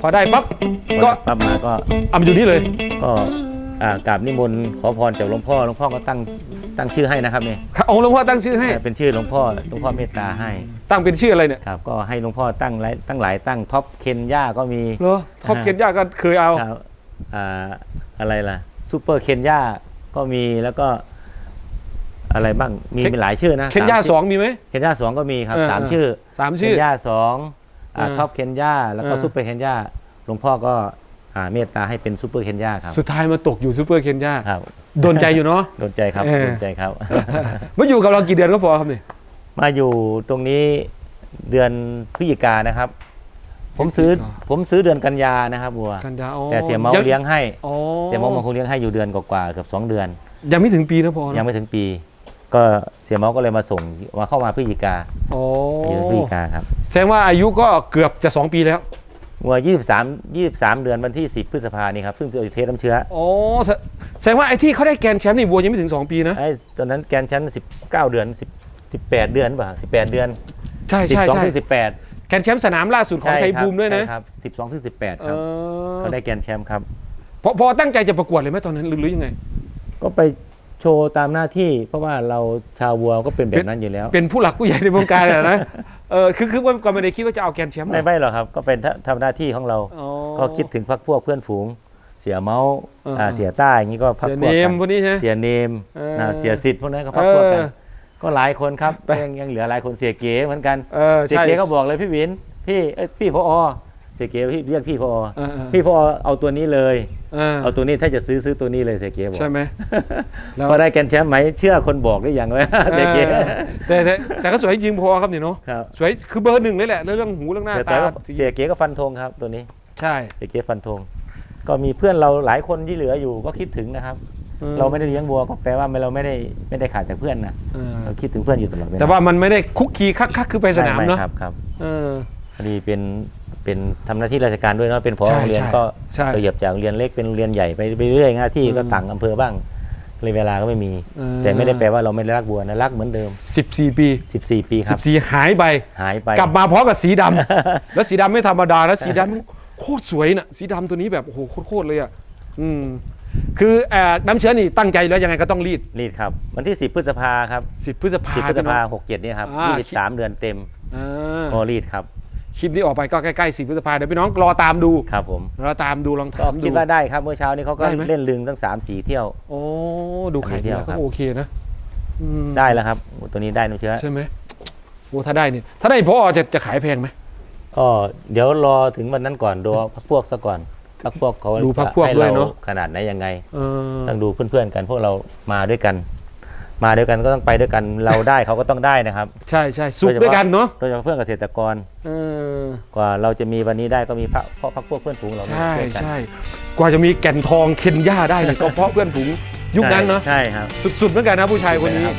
พอได้ปั๊บก็ปั๊บมาก็เอามาอยู่นี่เลย ก็อ่ากราบนิมนต์ขอพรจากหลวงพ่อหลวงพ่อก็ตั้งตั้งชื่อให้นะครับนี่ครับเอาหลวงพ่อตั้งชื่อให้ เป็นชื่อหลวงพ่อหลวงพ่อเมตตาให้ตั้งเป็นชื่ออะไรเนี่ยครับก็ให้หลวงพ่อตั้งหลายตั้งหลายตั้งท็อปเคนย่าก็มีเหรอท็อปเคนย่าก็เคยเอาครับอ่าอะไรล่ะซูเปอร์เคนย่าก็มีแล้วก็อะไรบ้างมีเคนมีหลายชื่อนะเคนย่ามสองมีไหมเคนย่าสองก็มีครับเออสามเออชื่อสามเคนชื่อย่าสองอ่าเออ ท็อปเคนย่าแล้วก็เออซูเปอร์เคนย่าหลวงพ่อก็อ่าเมตตาให้เป็นซูเปอร์เคนย่าครับ สุดท้ายมาตกอยู่ซูเปอร์เคนย่าครับโดนใจอยู่เนาะโดนใจครับเออโดนใจครับมาอยู่กับเรากี่เดือนก็พอครับนี่มาอยู่ตรงนี้เดือนพฤศจิกานะครับ ผมซื้อพฤศจิกาผมซื้อเดือนกันยานะครับบัวกันยาอ๋อแต่เสียเมายังเลี้ยงให้อ๋อเสียเมามันคงเลี้ยงให้อยู่เดือนกว่าๆเกือบสองเดือน ยังไม่ถึงปีนะพอนะยังไม่ถึงปี ก็เสียเมาก็เลยมาส่งมาเข้ามาพฤศจิกาอ๋ออยู่พฤศจิกาครับแสดงว่าอายุก็เกือบจะ 2 ปีแล้ว วัว23 23 เดือนวันที่ 10 พฤษภานี่ครับเพิ่งจะเทสน้ำเชื้ออ๋อแสแสดงว่าไอ้ที่เขาได้แกรนด์แชมป์นี่วัวยังไม่ถึง 2 ปีนะ ไอ้ตอนนั้นแกนชั้น 19 เดือน10 18 เดือนป่ะ18 เดือน ใช่ใช่12ใช่ถึง18แกรนด์แชมป์สนามล่าสุดของชัยภูมิด้วยนะใช่ครับ12ถึง18เอครับอเขาได้แกนแชมป์ครับ พอพอตั้งใจจะประกวดเลยไหมตอนนั้นหรือหรือยังไง ก็ไป โชว์ตามหน้าที่ เพราะว่าเราชาววัวก็เป็นแบบนั้นอยู่แล้วเป็นผู้หลักผู้ใหญ่ในวงการอะนะเออคือคือว่าก็ไม่ได้คิดว่าจะเอาแกรนด์แชมป์ไม่ไม่หรอกครับก็เป็นททำหน้าที่ของเรา อ๋อก็คิดถึงพักพวกเพื่อนฝูง เสียเมาส์เอออ่าเสียใต้อย่างนี้ก็พักเสียพเนวกกัมพวกนี้ใช่ไหมเสียเนมเออนะเสียสิทธิ์พวกนั้นก็พักพวกกัน เออก็หลายคนครับไปยังยังเหลือหลายคนเสียเก๋เหมือนกันเออเสียใช่เก๋ก็บอกเลยพี่วินพี่เอ้ยพี่พอ เสียเก๋พี่เรียกพี่พอเออเออ พี่พอเอาตัวนี้เลยเออเอาตัวนี้ถ้าจะซื้อซื้อตัวนี้เลยเสียเก๋บอกใช่ไหม แล้ว พอได้แกนแชมป์ไหมเชื่อคนบอกได้ยังไงเสียเก๋เออแต่แต่แต่ก็สวยจริงพอครับนี่เนาะครับ สวยคือเบอร์หนึ่งเลยแหละเรื่องหูเรื่องหน้าแต่ตาว่าเสียเก๋ก็ฟันธงครับตัวนี้ใช่เสียเก๋ฟันธง ก็มีเพื่อนเราหลายคนที่เหลืออยู่ก็คิดถึงนะครับ ออเราไม่ได้เลี้ยงวัวก็แปลว่าเราไม่ได้ไม่ได้ขาดจากเพื่อนนะเออเราคิดถึงเพื่อนอยู่ตลอดเวลาแต่ว่ามันไม่ได้คุกคีคักคักคือไปสนามไไเนาะครับครับเออพอดีเป็น เป็นทำหน้าที่ราชการด้วยเนาะเป็นผอใช่โรงเรียนใช่ก็ใช่ขยับจากโรงเรียนเล็กเป็นโรงเรียนใหญ่ไปไปเรื่อยหน้าที่อืมก็ต่างอำเภอบ้างเลยเวลาก็ไม่มีเออแต่ไม่ได้แปลว่าเราไม่ได้รักวัวนะรักเหมือนเดิมสิบสี่ปี 14 ปีคสิรับบสี่หายไปหายไป กลับมาพร้อมกับสีดำแล้วสีดำไม่ธรรมดาแล้วสีดำโคตรสวยน่ะสีดำตัวนี้แบบโอ้โหโคตรๆเลยอะอืมคือเอ่อน้ำเชื้อนี่ตั้งใจแล้วยังไงก็ต้องรีดรีดครับ วันที่ 10 พฤษภาครับสิบพฤษภา10พฤษภาพี่น้องหกเจ็ดเนี่ยครับอ่า23 เดือนเต็มอ่าพอรีดครับ คลิปนี้ออกไปก็ใกล้ๆสิบพฤษภาเดี๋ยวพี่น้องรอตามดูครับผมรอตามดูลองก็ถามดู คิดว่าได้ครับเมื่อเช้านี้เขาก็ได้ไหม เล่นลึงตั้ง 3 4 เที่ยว โอ้ดูไข่อันนี้เดียวแล้วครัก็บโอเคนะอืมได้แล้วครับตัวนี้ได้น้ำเชื้อใช่ไหมโอ้ถ้าได้เนี่ยถ้าได้พอจะจะขายแพงไหม ก็เดี๋ยวรอถึงวันนั้นก่อนดูพักพวกซะก่อนพักพวกเขาดูพรรคพวกให้ด้วยรเนอะ ขนาดไหนยังไง เออต้องดูเพื่อนๆกันพวกเรามาด้วยกัน มาด้วยกันก็ต้องไปด้วยกันเราได้เขาก็ต้องได้นะครับใช่ใช่สุกด้วยกันเนาะโดยเฉพาะเพื่อนเกษตรกรเออกว่าเราจะมีวันนี้ได้ก็มีพระเพราะพักพวกเพื่อนฝูงเราใช่ด้วยกันใช่กว่าจะมีแก่นทองเคนย่าได้เนี่ยก็เพราะเพื่อนฝูงยุคนั้นเนาะใช่ครับสุดๆเหมือนกันนะผู้ชายคนนี้ครับ